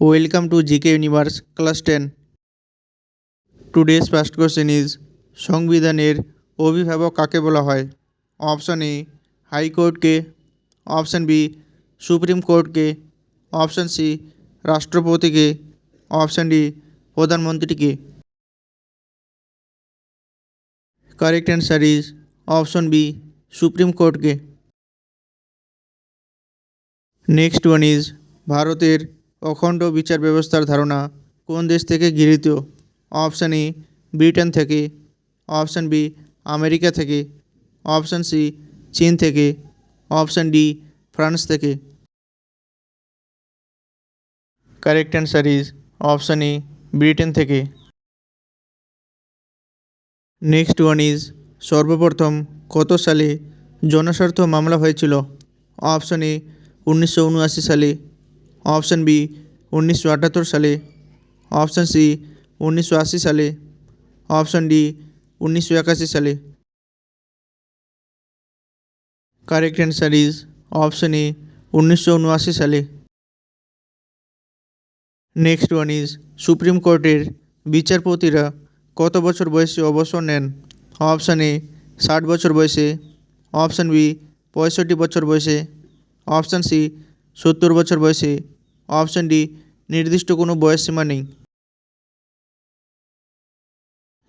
Welcome to GK Universe, Class 10. Today's first question is, সংবিধানের অভিভাবক কাকে বলা হয়? অপশন এ হাইকোর্টকে অপশন বি সুপ্রিম কোর্টকে অপশন সি রাষ্ট্রপতিকে অপশন ডি প্রধানমন্ত্রীকে correct answer is option B supreme কোর্টকে নেক্সট ওয়ান ইজ ভারতের অখণ্ড বিচার ব্যবস্থার ধারণা কোন দেশ থেকে গৃহীত? অপশান এ, ব্রিটেন থেকে। অপশান বি, আমেরিকা থেকে। অপশান সি, চীন থেকে। অপশান ডি, ফ্রান্স থেকে। Correct answer is option A Britain থেকে। নেক্সট ওয়ান ইজ সর্বপ্রথম কত সালে জনস্বার্থ মামলা হয়েছিল? অপশান এ, উনিশশো উনআশি সালে। অপশান বি উনিশশো আটাত্তর সালে। অপশান সি উনিশশো আশি সালে। অপশান ডি উনিশশো একাশি সালে। Correct answer is option A উনিশশো উনআশি সালে। নেক্সট ওয়ান ইজ সুপ্রিম কোর্টের বিচারপতিরা কত বছর বয়সে অবসর নেন? অপশান এ ষাট বছর বয়সে। অপশান বি পঁয়ষট্টি বছর বয়সে। অপশান সি সত্তর বছর বয়সে। অপশান ডি, নির্দিষ্ট কোনো বয়স সীমা নেই।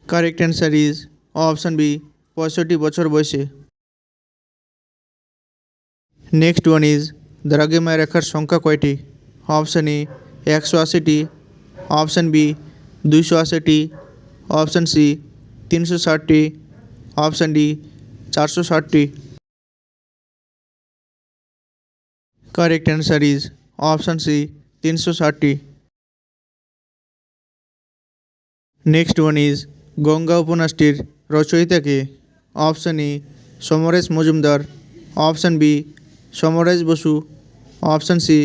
Correct answer is option B পঁয়ষট্টি বছর বয়সে। নেক্সট ওয়ান ইজ দ্রাঘিমায় রেখার সংখ্যা কয়টি? অপশান এ একশো আশিটি। অপশান বি দুইশো আশিটি। অপশান সি তিনশো ষাটটি। অপশান ডি চারশো ষাটটি। Correct answer is option C, তিনশো ষাটটি নেক্সট ওয়ান ইজ গঙ্গা উপন্যাসটির রচয়িতাকে option A Samaresh Majumdar. Option B, Samaresh Basu. Option C,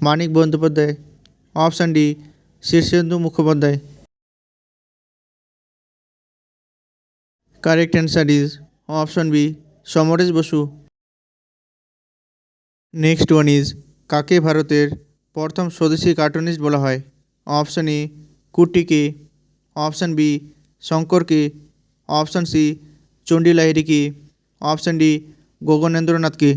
Manik Bandyopadhyay. Option D, Shirshendu Mukhopadhyay. Correct answer is option B, Samaresh Basu. Next one is কাকে ভারতের প্রথম স্বদেশী cartoonist বলা হয়? Option A কুটিকে option B শঙ্করকে option C Chandi লাহিড়িকে option D গগনেন্দ্রনাথকে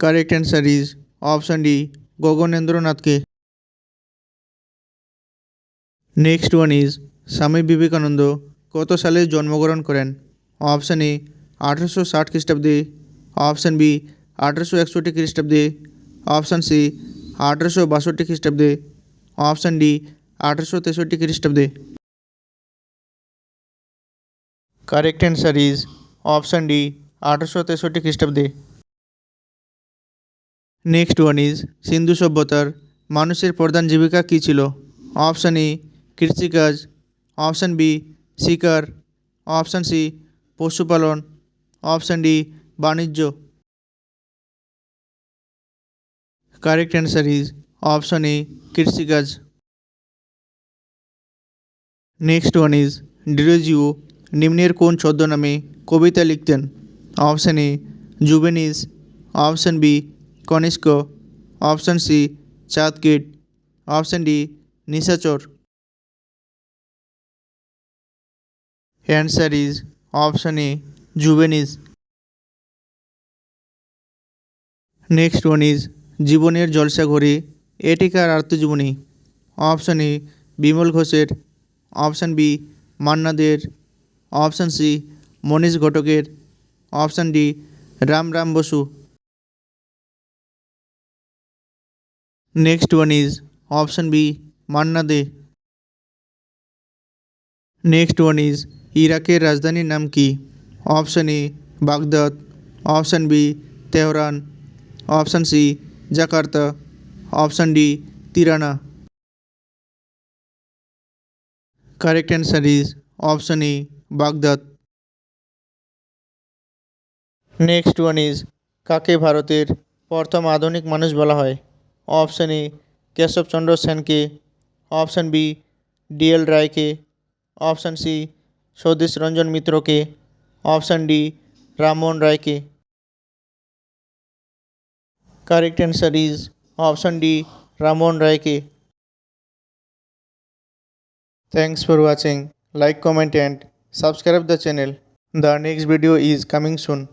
correct answer is option D গগনেন্দ্রনাথকে next one is Swami Vivekananda কত সালে জন্মগ্রহণ করেন? অপশান এ, আঠেরোশো ষাট খ্রিস্টাব্দে। অপশান বি আঠেরোশো একষট্টি খ্রিস্টাব্দে অপশান সি আঠেরোশো বাষট্টি খ্রিস্টাব্দে অপশান ডি আঠেরোশো তেষট্টি খ্রিস্টাব্দে correct answer is option D আঠেরোশো তেষট্টি খ্রিস্টাব্দে নেক্সট ওয়ান ইজ সিন্ধু সভ্যতার মানুষের প্রধান জীবিকা কী ছিল অপশান এ কৃষিকাজ অপশান বি শিকার অপশান সি পশুপালন অপশান ডি বাণিজ্য correct answer is option A কৃষিকাজ নেক্সট ওয়ান ইজ ডিরোজিও নিম্নের কোন ছদ্মনামে কবিতা লিখতেন option A জুবেনিস option B Kanishka option C চাঁদকিট option D Nishachar answer is option A জুবেনিস next one is জীবনের জলসা ঘরে এটিকার আত্মজীবনী, অপশান এ, বিমল ঘোষের, অপশান বি মান্না দের অপশান সি, মনীষ ঘটকের, option D, Ram Ram Basu. Next one is option B Manna Dey next one is ইরাকের রাজধানীর নাম কি? Option A, Baghdad. Option B, Tehran. Option C Jakarta, option D, Tirana. Correct answer is option A Baghdad. Next one is কাকে ভারতের প্রথম আধুনিক মানুষ বলা হয়? অপশান এ কেশবচন্দ্র সেনকে। অপশান বি ডিএল রায়কে। অপশান সি স্বদেশ রঞ্জন মিত্রকে। অপশান ডি রামমোহন রায়কে। Correct answer is option D Ramon Raike. Thanks for watching. Like, comment and subscribe the channel. The next video is coming soon.